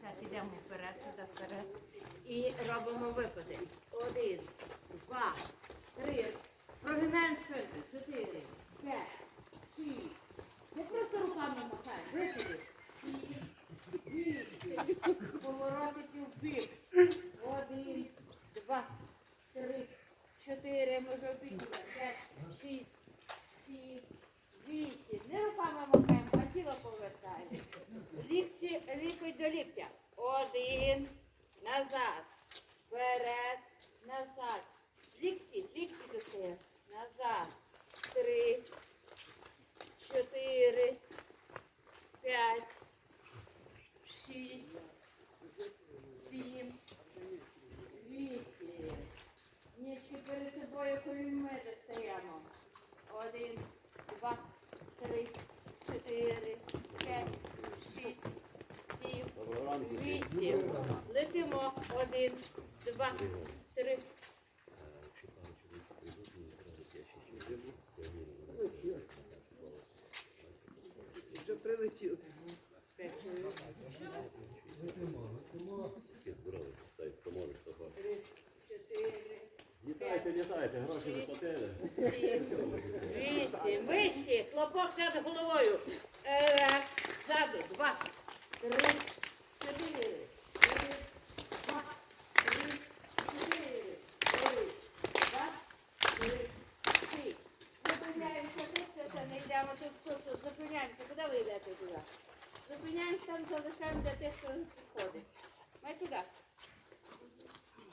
Так, ідемо вперед, туди вперед. І робимо випади. Один, два, три. Прогинаємо спинку. Чотири, п'ять, шість. Не просто руками махаємо. Випади. Сім, вісім. Поворотики в бік. Один, два, три, чотири. Може в бік. туди. П'ять, шість, сім, вісім. Не руками махаємо, а тіло повертаємо. Лікті, лікоть до ліктя. Один. Назад. Вперед. Назад. Лікті, лікті до себе. Назад. Три. Чотири. П'ять. Шість. Сім. Вісім. Ніжки собою колінми достаємо. Один, два, три, чотири, п'ять, шість, сім, вісім. Летимо. Один, два, три. Вже прилетіли. п'ять, Три, чотири, Літайте, літайте, гроші не платили. сім, вісім. Вище. Хлопок над головою. Е, Раз. Ззаду. Два. Три. Чотири. Два, три, чотири. Один, два, три, шість. Зупиняємося тут, це не йдемо тут. Зупиняємося. Куди ви йдете туди? Зупиняємося там, залишаємо для тих, хто підходить. Май туди.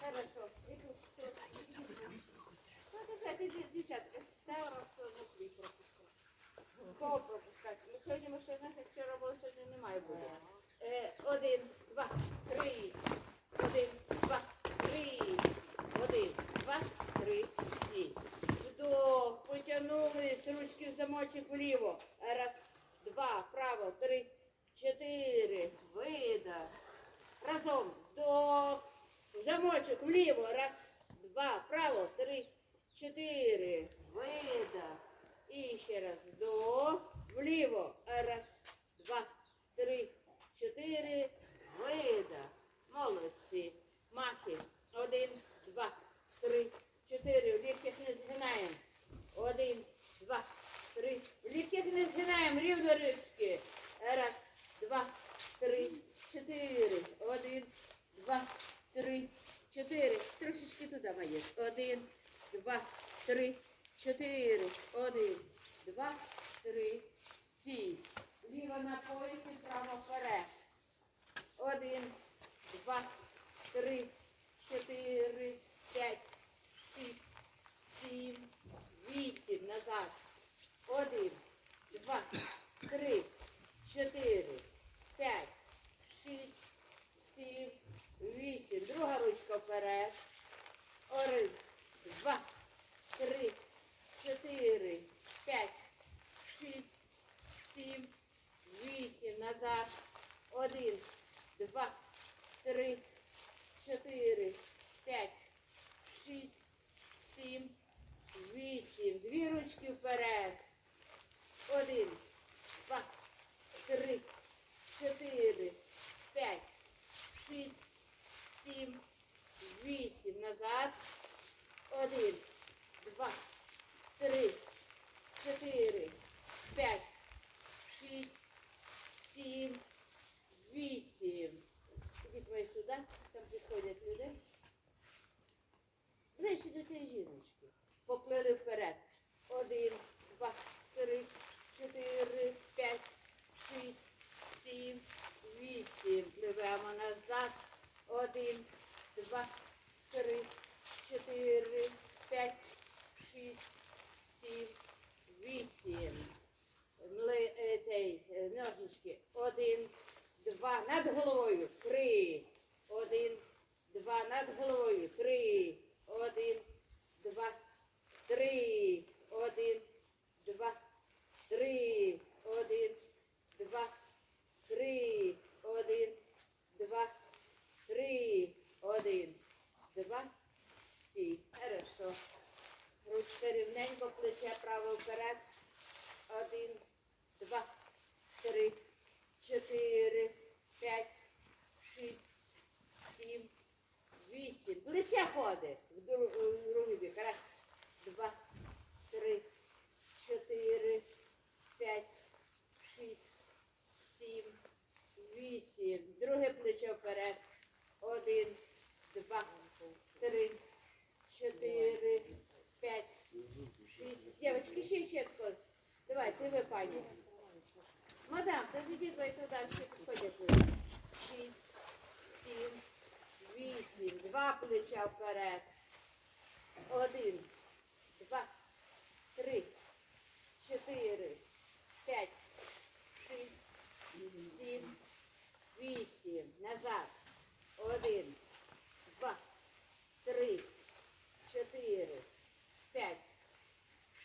Хорошо. І тут, тут. Ну, таке, ти, дів- дівчатка, та раз внутрі пропускай. Кого пропускати? Ми сьогодні машинах, як вчора було, сьогодні немає буде. Е, один, два, три. Один, два, три. Один, два, три, сім. Вдох, потягнулись, ручки в замочок вліво. Раз, два, вправо, три, чотири. Видах. Разом. Вдох. Замочок вліво. Раз, два, вправо, три, чотири. Видах. І ще раз. Вдох. Вліво. Раз, два, три, чотири. Видах. Молодці. Махи. Один, два, три, чотири. В ліктях не згинаємо. Один, два, три. В ліктях не згинаємо. Рівно ручки. Раз, два, три, чотири. Один, два, три, чотири. Трошечки туди маєш. Один, два, три, чотири. Один, два, три, стій. Ліво на поясі, право вперед. Один, два, три, чотири, п'ять, шість, сім, вісім. Назад. Один, два, три, чотири, п'ять, шість, сім, вісім. Друга ручка вперед. Один, два, три, чотири, п'ять, шість, сім, вісім. Назад. Один, два, три, чотири, п'ять, шість, сім, вісім. Дві ручки вперед. Один, два, три, чотири, п'ять, шість, сім, вісім. Назад. Один, два, три, чотири, п'ять, шість, сім, вісім. Ідіть ви сюди, там підходять люди. Ближче до цієї жіночки. Поплили вперед. Один, два, три, чотири, п'ять, шість, сім, вісім. Пливемо назад один, два, три, чотири, п'ять, шість, сім, вісім. Мли, е, цей, е, ножнички. Один, два, над головою. Три. Один, два, над головою. Три. Один, два, три. Один, два, три. Один, два, три. Один, два стій. Хорошо. Ручки рівненько, плече право вперед. Один, два, три, чотири, п'ять, шість, сім, вісім. Плече ходить в другий бік. Раз, два, три, чотири, п'ять, шість, сім, вісім. Друге плече вперед. Три, чотири, п'ять, шість. Дівчатки, ще ще. Давайте, ви пані. Мадам, та підіть ви туди, всі підходять. Шість, сім, вісім. Два плеча вперед. Один, два, три, чотири, п'ять, шість, сім, вісім. Назад. Один, три, чотири, п'ять,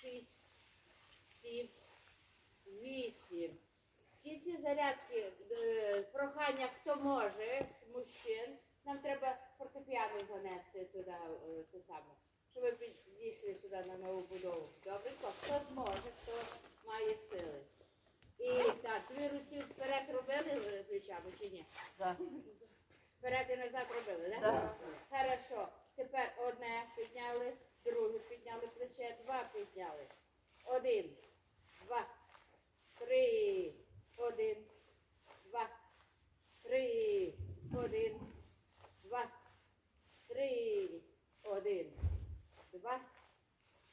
шість, сім, вісім. В кінці зарядки е, прохання, хто може з мужчин. Нам треба фортепіано занести туди, те саме, щоб ви підійшли сюди на нову будову. Добренько? Хто зможе, хто має сили. І так, дві руці вперед робили е, плечами чи ні? Так. Вперед і назад робили, так? Да. Хорошо. Тепер одне підняли, друге підняли плече, два підняли. Один, два, три, один, два, три, один, два, три, один, два,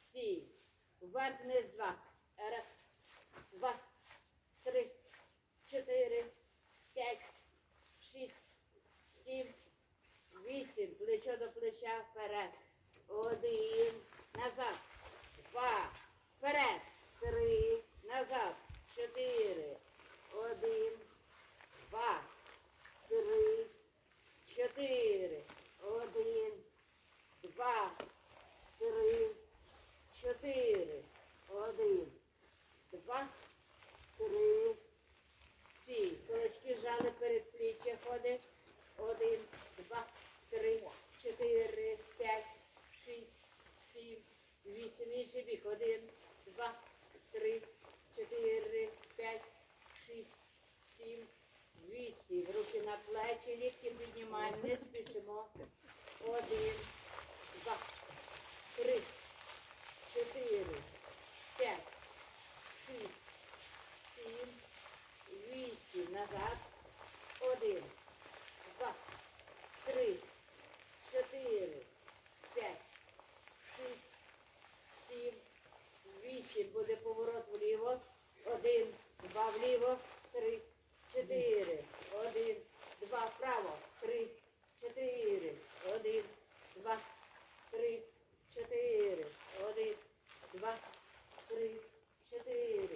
стій. Вверх вниз два. Раз, два, три, чотири, п'ять, шість, сім, вісім, плечо до плеча вперед. Один, назад, два, вперед, три, назад, чотири, один, два, три, чотири, один, два, три, чотири, один, два, три, стій. Кулачки жали перед пліччя ходить. Один, два, три, чотири, п'ять, шість, сім, вісім. Інший бік. Один, два, три, чотири, п'ять, шість, сім, вісім. Руки на плечі, лікті піднімаємо, не спішимо. Один, два, три, чотири, п'ять, шість, сім, вісім. Назад. 8 буде поворот вліво. 1, 2 вліво, 3, 4, 1, 2 вправо, 3, 4, 1, 2, 3, 4, 1, 2, 3, 4,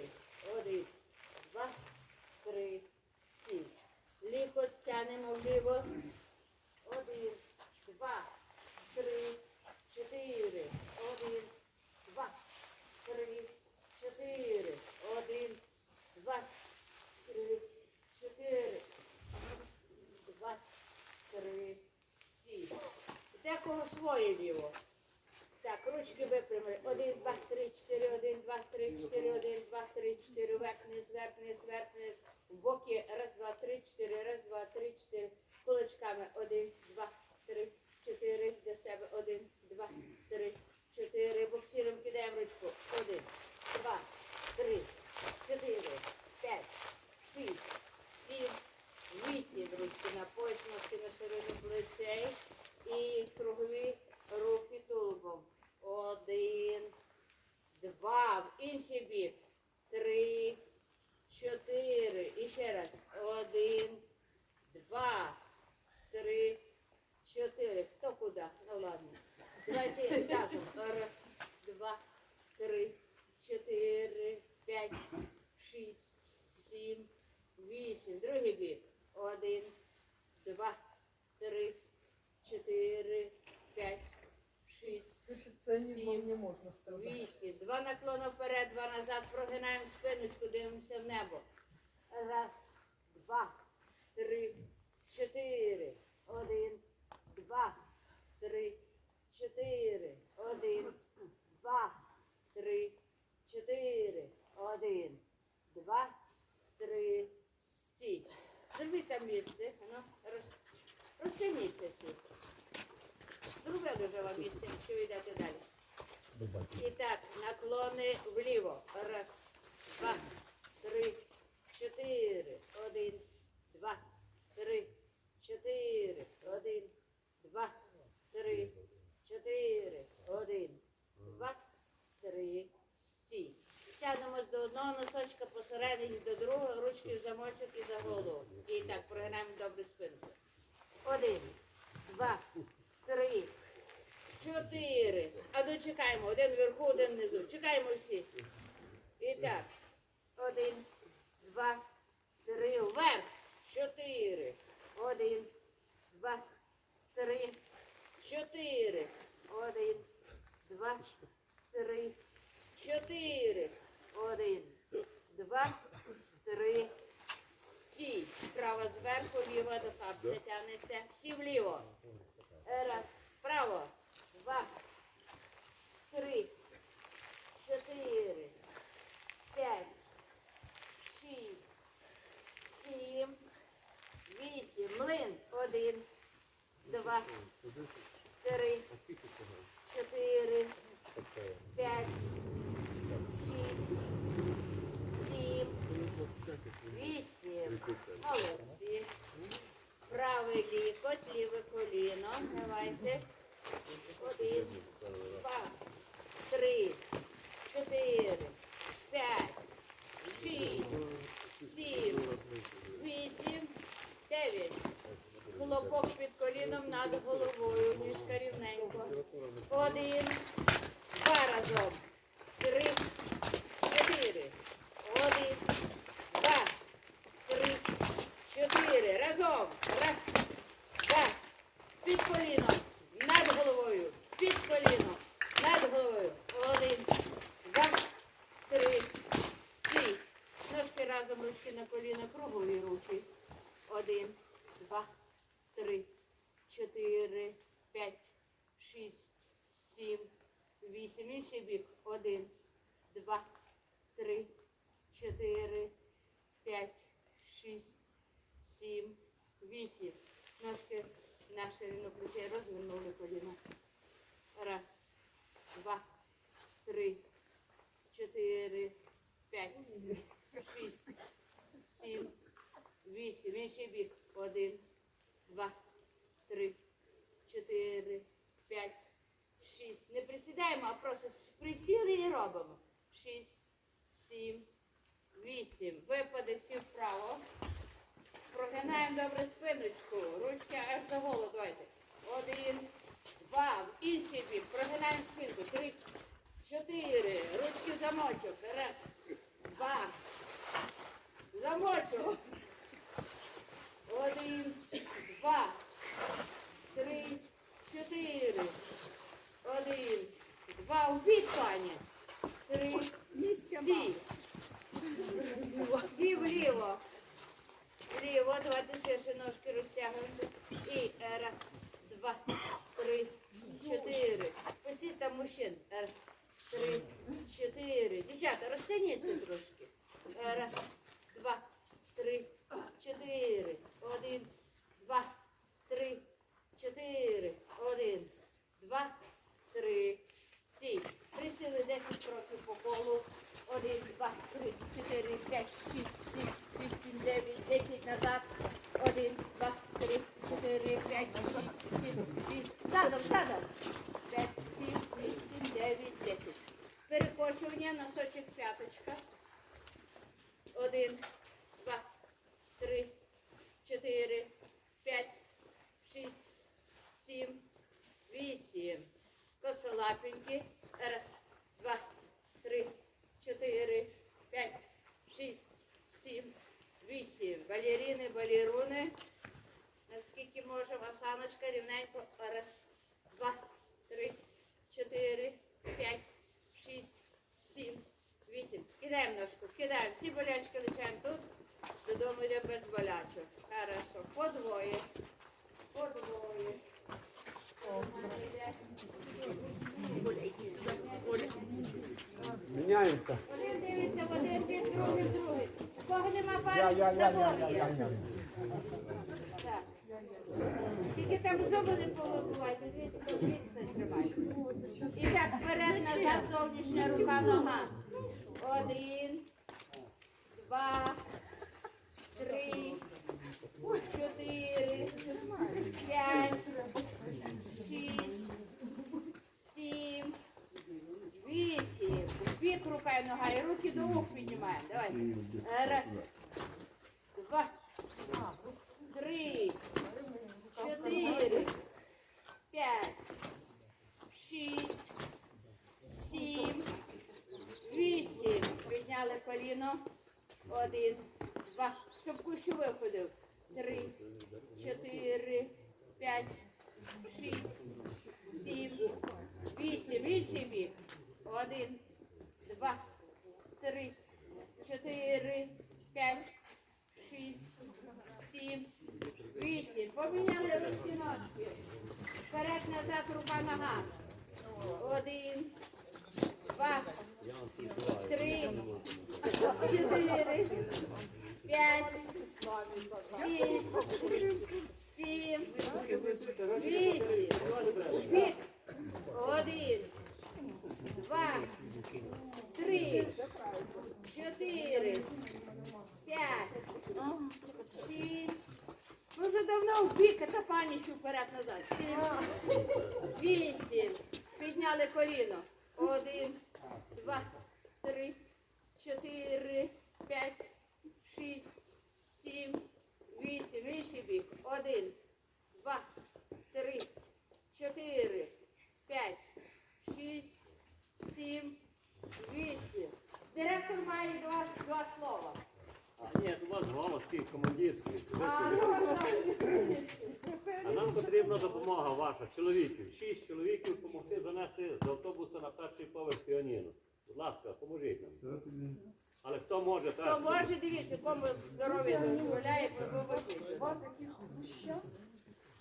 два назад. Прогинаємо спиночку, дивимося в небо. Раз, два, три, чотири. Один, два, три, чотири, один, два, три, чотири, один, два, три, стій. Зробіть там місце, ну, розтягніться всі. Зробили вже вам місце, що йдете далі. І так, наклони вліво. Раз, два, три, чотири, один, два, три, чотири, один, два, три, чотири, один, два, три, стій. Тягнемось до одного носочка посередині, до другого, ручки в замочок і за голову. І так, прогинаємо добре спинку. Один, два, три, чотири. А ну чекаємо, один вверху, один внизу. Чекаємо всі. І так. Один, два, три, вверх. Чотири. Один, два, три, чотири. Один, два, три, чотири. Один, два, три. Стій. Права зверху, ліва до хапця тягнеться. Всі вліво. Раз. Право. Два. Три. Чотири. П'ять. Шість. Сім. Вісім. Млин. Один. Два. Три. Чотири. П'ять. Шість. Сім. Вісім. Молодці. Правий лікоть, ліве коліно. Давайте. Один, два, три, чотири, п'ять, шість, сім, вісім, дев'ять. Хлопок під коліном над головою, ніжка рівненько. Один, два разом. Три, чотири. Один, два, три, чотири. Разом. Раз, два. Під коліном. Над головою. Під коліном. Над головою. Один, два, три. Стій. Ножки разом, ручки на коліна, кругові руки. Один, два, три, чотири, п'ять, шість, сім, вісім. Інший бік. Один, два, три, чотири, п'ять, шість, сім, вісім. Ножки на ширину плечей розвернули коліна. Раз, два, три, чотири, п'ять, шість, сім, вісім. Інший бік. Один, два, три, чотири, п'ять, шість. Не присідаємо, а просто присіли і робимо. Шість, сім, вісім. Випади всі вправо. Прогинаємо добре спиночку. Ручки аж за голову. Давайте. Один, два. Інший бік. Прогинаємо спинку. Три, чотири. Ручки в замочок. Раз, два. Замочок. Один, два, три, чотири. Один, два. Бік, пані. Три, стій. Всі вліво. Вліво, давайте ширше ножки розтягуємо. І е, раз, два, три, чотири. Пустіть там мужчин. Раз, три, чотири. Дівчата, розтягніться трошки. Е, Раз, два, три, чотири. Один, два, три, чотири. Один, два, три. Стій. Присіли 10 кроків по колу. Один, два, три, чотири, п'ять, шість, сім, вісім, дев'ять, десять назад. Один, два, три, чотири, п'ять, шість, сім, вісім. Задом, задом. П'ять, сім, вісім, дев'ять, десять. Носочок п'яточка. Один, два, три, чотири, п'ять, шість, сім, вісім. Косолапенькі. Раз, два, три, чотири, п'ять, шість, сім, вісім. Балеріни, балеруни. Наскільки можемо, осаночка рівненько. Раз, два, три, чотири, п'ять, шість, сім, вісім. Кидаємо ножку, кидаємо. Всі болячки лишаємо тут. Додому йде без болячок. Хорошо. По двоє. По двоє. Міняємося. Один дивиться один бік, другий другий. У кого нема палець, здоров'я. Так. Тільки там зуби не повибивайте, дивіться, тут І так, вперед, назад, зовнішня рука, нога. Один, два, три, чотири, п'ять, шість, сім, вісім. Бік рука і нога, і руки до вух піднімаємо. Давайте. Раз, два, три, чотири, п'ять, шість, сім, вісім. Підняли коліно. Один, два. Щоб кущу виходив. Три, чотири, п'ять, шість, сім, вісім. Вісім бік. Один, два, три, чотири, п'ять, шість, сім, вісім. Поміняли ручки ножки. Вперед, назад, рука, нога. Один, два, три, чотири, п'ять, шість, сім, вісім. Бік. Один, два, три, чотири, п'ять, шість. Ми вже давно в бік, а пані ще вперед-назад. Сім, вісім. Підняли коліно. Один, два, три, чотири, п'ять, шість, сім, вісім. Вищий бік. Один, два, три, чотири, п'ять, шість, сім, вісім. Директор має два, два слова. А, ні, у вас голос такий командирський. А, Висловіть. А нам потрібна допомога ваша, чоловіків. Шість чоловіків допомогти занести з автобуса на перший поверх піаніно. Будь ласка, поможіть нам. Але хто може, Хто може, дивіться, кому здоров'я дозволяє, поможіть. Два таких гуща.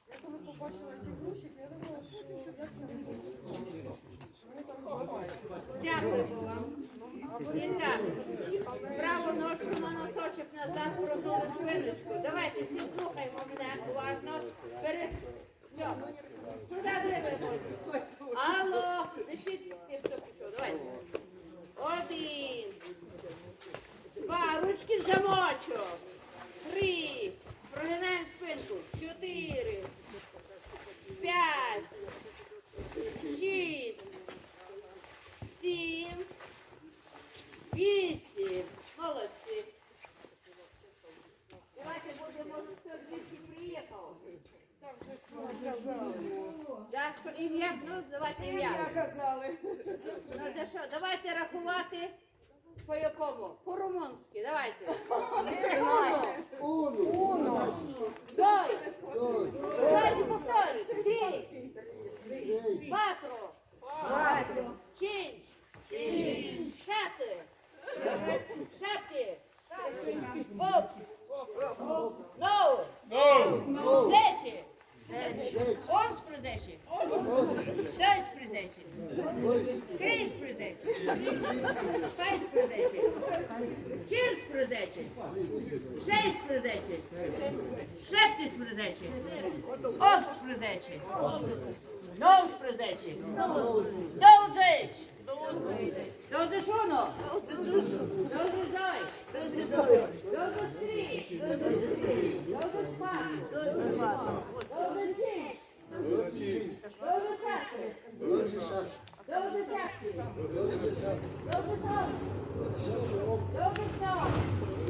Я коли побачила ті гущі, я думала, що як вони будуть, що вони там зламаються. Дякуємо вам. І так, праву ножку на носочок назад, прогнули спиночку. Давайте всі слухаємо мене уважно. Перед... Алло, лишіть тих, хто пішов. Давайте. Один. Два. Ручки в замочок. Три. Прогинаємо спинку. Чотири. П'ять. Шість. Сім. Вісім. Молодці. Давайте будемо, хто звідки приїхав. Так, що ім'я, ну давайте ім'я. казали. Ну де що, давайте рахувати по якому? По-румунськи, давайте. Уно. Уно. Дой. Давайте повторюйте. Три. Quattro. Cinci. Șase. Șapte. Opt. Nouă. Treisprezece. Paisprezece. Cincisprezece. Șaisprezece. Those are captured. Those are het. Those are het. Those are.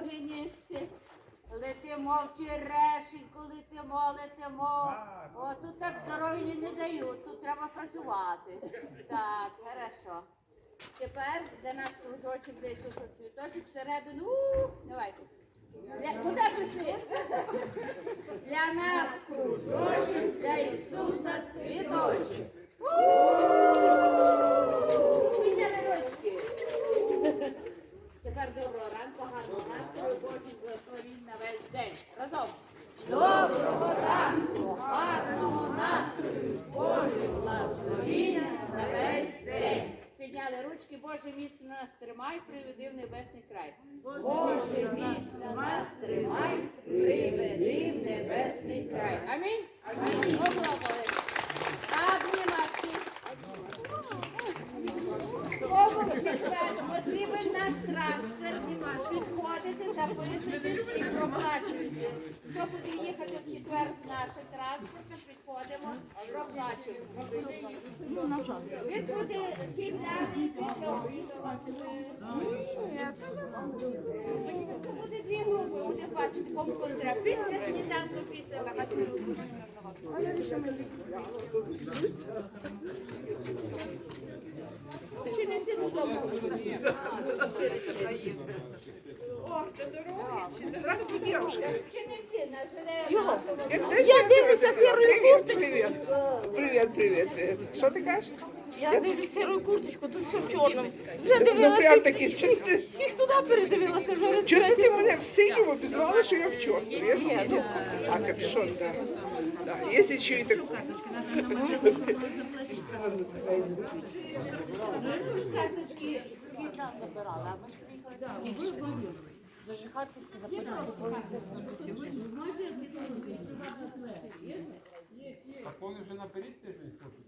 На. Летимо в черешеньку, летимо, летимо. О, тут так здоров'я не дають, тут треба працювати. Так, хорошо. Тепер для нас кружочок, для Ісуса цвіточок всередину. Давайте. Для, куди пішли? Для нас кружочок, для Ісуса цвіточок. Підняли ручки. Тепер доброго ранку, гарного настрою, Божих благословінь на весь день. Разом. Доброго ранку, гарного настрою, Божих благословінь на весь день. Підняли ручки, Боже міцно нас тримай, приведи в небесний край. Боже міцно нас тримай, приведи в небесний край. Амінь. Амінь. Оплакали. Обнімашки. Потрібен наш трансфер, підходите, записуйтесь і проплачуєте. Хто буде їхати в четвер з нашим транспортом, підходимо, проплачуємо. Він буде кидати, до вас. Це буде дві групи, буде бачити, треба. Після сніданку, після магазину. Дороги чи Здравствуйте, девушка. Я дивлюся сірою курточку. Привіт, привіт, привіт, привіт. Що ти кажеш? Я дивлюся сіру курточку, тут все в чорному. Вже Ну, дивилася, прям таки, всіх, чого ти- всіх туди передивилася, вже Чого це ти раз. мене в синьому обізвала, що я в чорному? Я в синьому. А, капюшон, да. Да, є ще й таку. Це ж. Так вони вже наперед тиждень хочуть.